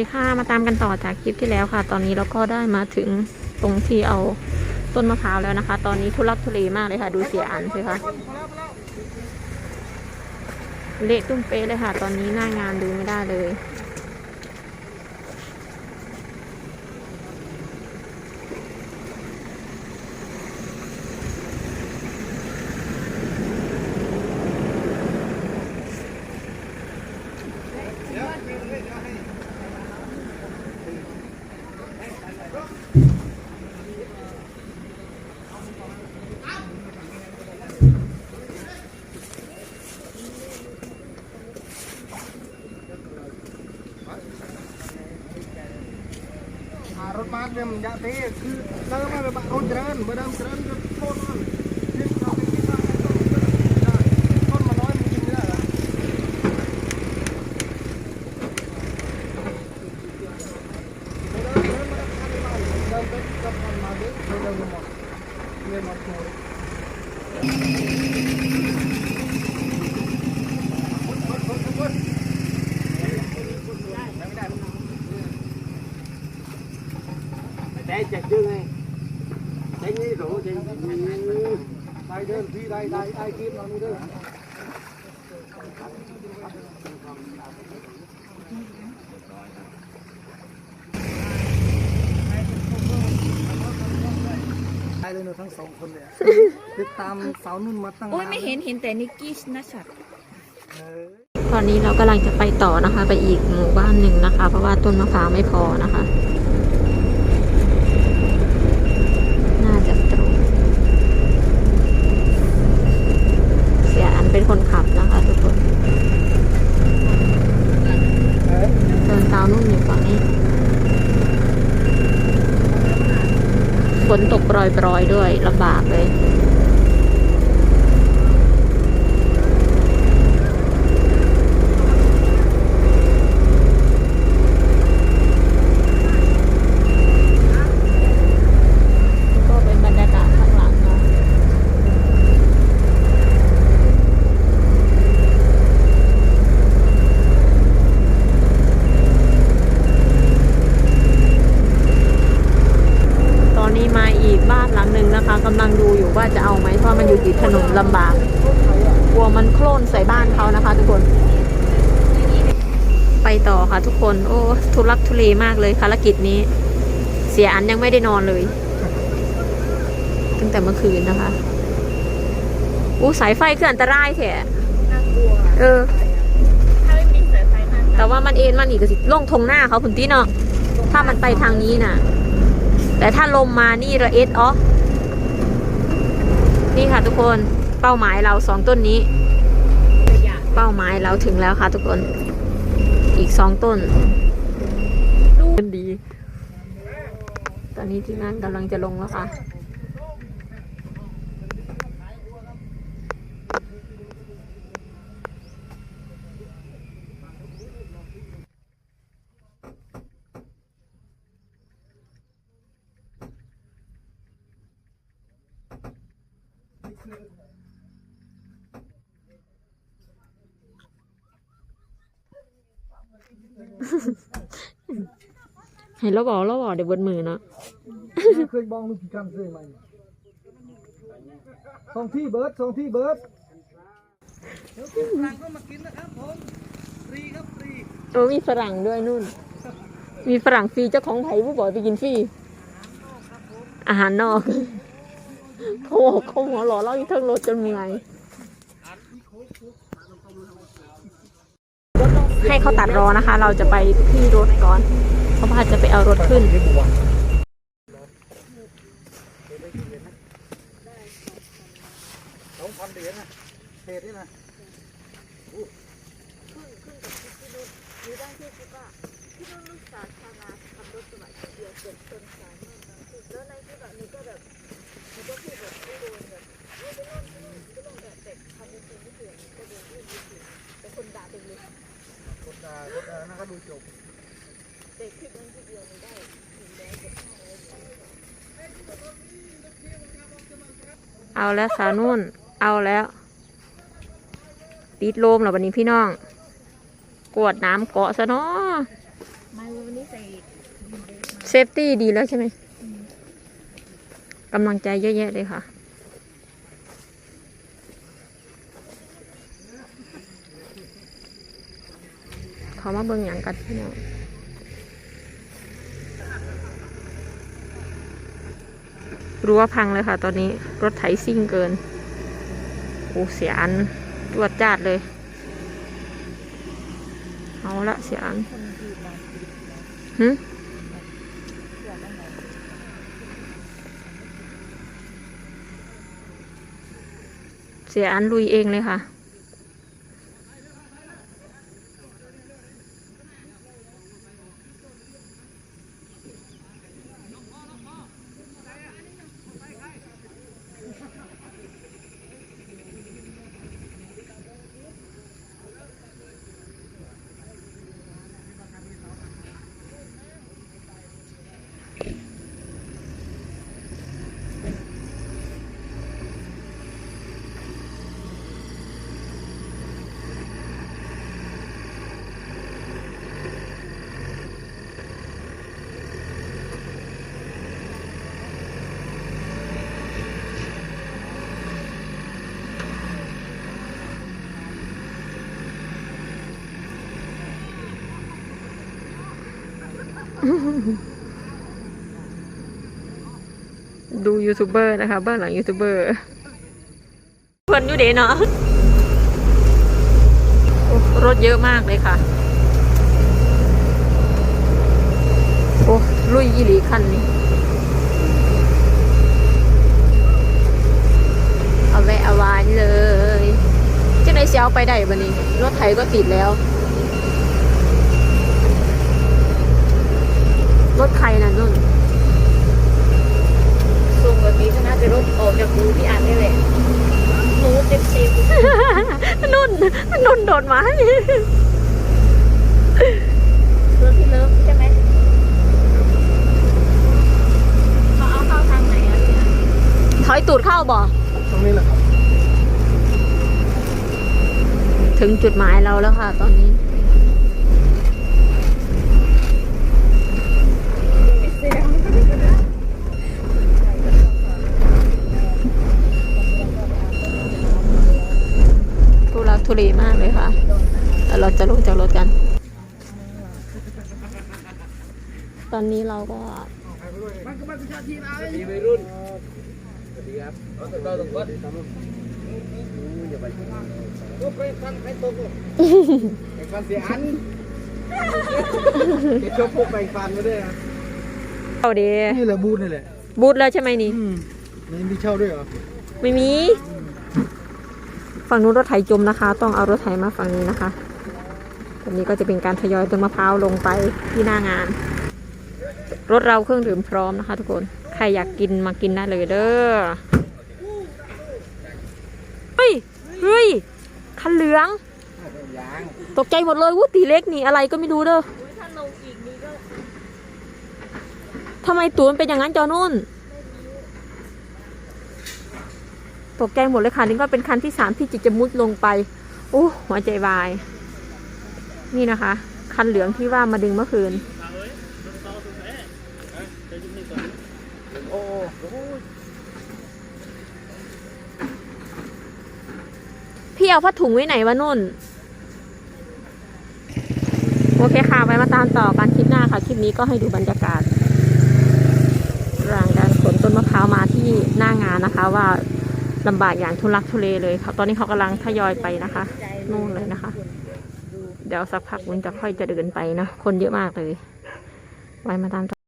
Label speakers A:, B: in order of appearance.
A: ดีค่ะมาตามกันต่อจากคลิปที่แล้วค่ะ ตอนนี้เราก็ได้มาถึงตรงที่เอาต้นมะพร้าวแล้วนะคะ ตอนนี้ทุลักทุเลมากเลยค่ะ ดูเสียอันสิคะเละตุ้มเป๊ะเลยค่ะ ตอนนี้หน้างานดูไม่ได้เลย
B: ខ្ញុំមិនដាក់ទេគឺដើមវាបាក់អូនច្រើនបើដើមច្រើនគឺខ្លួន เนอะทั้งสองคนเลยอะติดตามสาวนุ่นมาตั้ง
C: โอ้ยไม่เห็นเห็นแต่นิกกี้นะชัด
B: เออ
A: ตอนนี้เรากำลังจะไปต่อนะคะ ไปอีกหมู่บ้านหนึ่งนะคะ เพราะว่าต้นมะพร้าวไม่พอนะคะ น่าจะตรง เป็นคนขับนะคะทุกคน
B: เอ้ย
A: เดินตามนู่นอยู่ฝั่งนี้ฝนตกปรอยๆด้วยลำบากเลย ก็เป็นบรรยากาศข้างหลังเนาะตอนนี้มาอีกบ้านหลังหนึ่งนะคะกำลังดูอยู่ว่าจะ เอาไหมเพราะมันอยู่ติดถนนลำบากกลัวมันโคลนใส่บ้านเขานะคะ ทุกคน ไปต่อค่ะทุกคน โอ้ทุลักทุเลมากเลยภารกิจนี้ เสียอันยังไม่ได้นอนเลย ตั้งแต่เมื่อคืนนะคะอู้สายไฟคืออันตรายแท้
C: น่ากลัว
A: เออ
C: ถ้าไม่มีสายไฟน่า
A: แต่ว่ามันเอ็นมันอีกก็สิล่องทงหน้าเขาพุ่นที่เนาะถ้ามันไปทางนี้น่ะ แต่ถ้าลมมานี่ระเอ็ดอ๋อ นี่ค่ะทุกคนเป้าหมายเราสองต้นนี้ เป้าหมายเราถึงแล้วค่ะทุกคน อีกสองต้นดูดีตอนนี้ที่งานกำลังจะลงแล้วค่ะ เห็นแล้วบอกแล้วบอกเดี๋ยวเบิดมือเนาะ
B: เคยบองลูกกี่กันซื้อไหมสองที่เบิร์ดสองที่เบิร์ดเดี๋ยวกินหลังก็มากินนะครับผมฟรีครับฟรี
A: โอ้มีฝรั่งด้วยนู่น มีฝรั่งฟรีเจ้าของไผ่ผู้บอกไปกินฟรีอาหารนอก เขาบอกเขาหัวหล่อเล่าอยู่เทั้งรถจนเมื่อยให้เขาตัดรอนะคะ เราจะไปที่รถก่อน เพราะว่าจะไปเอารถขึ้น
B: สองพันเหรียญนะเศษนี่นะ รถด่ารถด่านะครับดูจบ
A: เอาแล้วสาวนุ่น เอาแล้วติดโลมเหรอวันนี้พี่น้อง กวดน้ำเกาะซะเนาะ
C: ไม่วันนี้
A: เซฟตี้ดีแล้วใช่ไหม กำลังใจเยอะแยะเลยค่ะขอมาเบิ่งอย่างกันพี่น้องรั้วพังเลยค่ะ ตอนนี้รถไถซิ่งเกินโอ้เสียอันตรวจจาดเลย เอาละเสียอันหึ เสียอันลุยเองเลยค่ะ ดูยูทูบเบอร์นะคะ บ้านหลังยูทูบเบอร์เพื่อนอยู่เดเนาะโอ้รถเยอะมากเลยค่ะ โอ้ลุยยี่หลีคันนี้เอาแวะเอาวานเลยจะไหนเสียเอาไปได้บันนี้ รถไถก็ติดแล้ว รถใครนะนุ่น
C: ส่งแบบนี้ก็น่าจะรถออกจากรูพี่อ่านได้เลยหนูเต็มเต็ม
A: นุ่น นุ่นโดดไม้
C: รถพี่เลิฟใช่ไหมเขาเอาเข้าทางไหนอะพี่อะ
A: ถอยตูดเข้าบ่
B: ตรงนี้แหละครับ
A: ถึงจุดหมายเราแล้วค่ะ ตอนนี้ ทุลักทุเลมากเลยค่ะแล้วเราจะลงจากรถกัน ตอนนี้เราก็
B: ดีวัยรุ่นสวัสดีครับเอาแต่เราต้องกดอย่าไปก็ไปฟันไปตกไปฟันเสียอันเก็บชอบพวกแบ่งฟันมาด้วยนะ
A: เอาดี
B: นี่แหละบูธนี่แหละ
A: บูธแล้วใช่ไหมนี่
B: อืมนี่มีเช่าด้วยเหรอ
A: ไม่มี ฝั่งนู้นรถไถจมนะคะ ต้องเอารถไถมาฝั่งนี้นะคะตอนนี้ก็จะเป็นการทยอยต้นมะพร้าวลงไปที่หน้างาน รถเราเครื่องดื่มพร้อมนะคะ ทุกคน ใครอยากกินมากินได้เลยเด้อ เฮ้ย เฮ้ย คันเหลือง
B: ยาง
A: ตกใจหมดเลยวู้ตีเล็กนี่อะไรก็ไม่รู้เด้อ
C: ถ้าลงอีกนี้ก็
A: ทำไมตัวมันเป็นอย่างนั้นจอนุ่น ตกใจหมดเลยค่ะนี่ก็เป็นคันที่สามที่จิตจะมุดลงไปโอ้หัวใจวาย นี่นะคะ คันเหลืองที่ว่ามาดึงเมื่อคืน
B: โอ้
A: พี่เอาผ้าถุงไว้ไหนวะนุ่น โอเคค่ะ ไว้มาตามต่อกันคลิปหน้าค่ะ คลิปนี้ก็ให้ดูบรรยากาศรางการขนต้นมะพร้าวมาที่หน้างานนะคะว่า ลำบากอย่างทุลักทุเลเลยค่ะตอนนี้เขากำลังทยอยไปนะคะนู่นเลยนะคะ เดี๋ยวสักพักมันจะค่อยจะเดินไปนะคนเยอะมากเลยไว้มาตาม